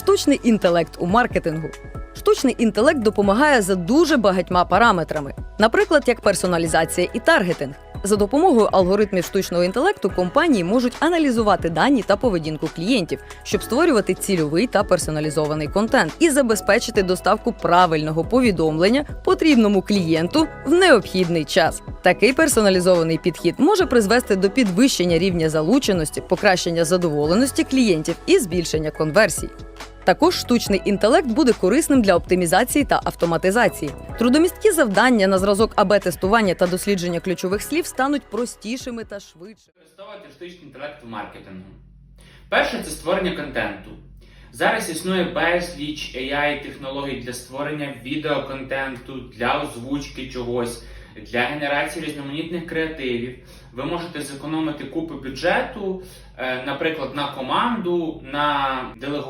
Штучний інтелект у маркетингу. Штучний інтелект допомагає за дуже багатьма параметрами, наприклад, як персоналізація і таргетинг. За допомогою алгоритмів штучного інтелекту компанії можуть аналізувати дані та поведінку клієнтів, щоб створювати цільовий та персоналізований контент і забезпечити доставку правильного повідомлення потрібному клієнту в необхідний час. Такий персоналізований підхід може призвести до підвищення рівня залученості, покращення задоволеності клієнтів і збільшення конверсій. Також штучний інтелект буде корисним для оптимізації та автоматизації. Трудомісткі завдання на зразок АБ-тестування та дослідження ключових слів стануть простішими та швидшими. Використовувати штучний інтелект в маркетингу. Перше це створення контенту. Зараз існує безліч AI технологій для створення відеоконтенту, для озвучки чогось, для генерації різноманітних креативів. Ви можете зекономити купу бюджету, е, наприклад, на команду, на делегування.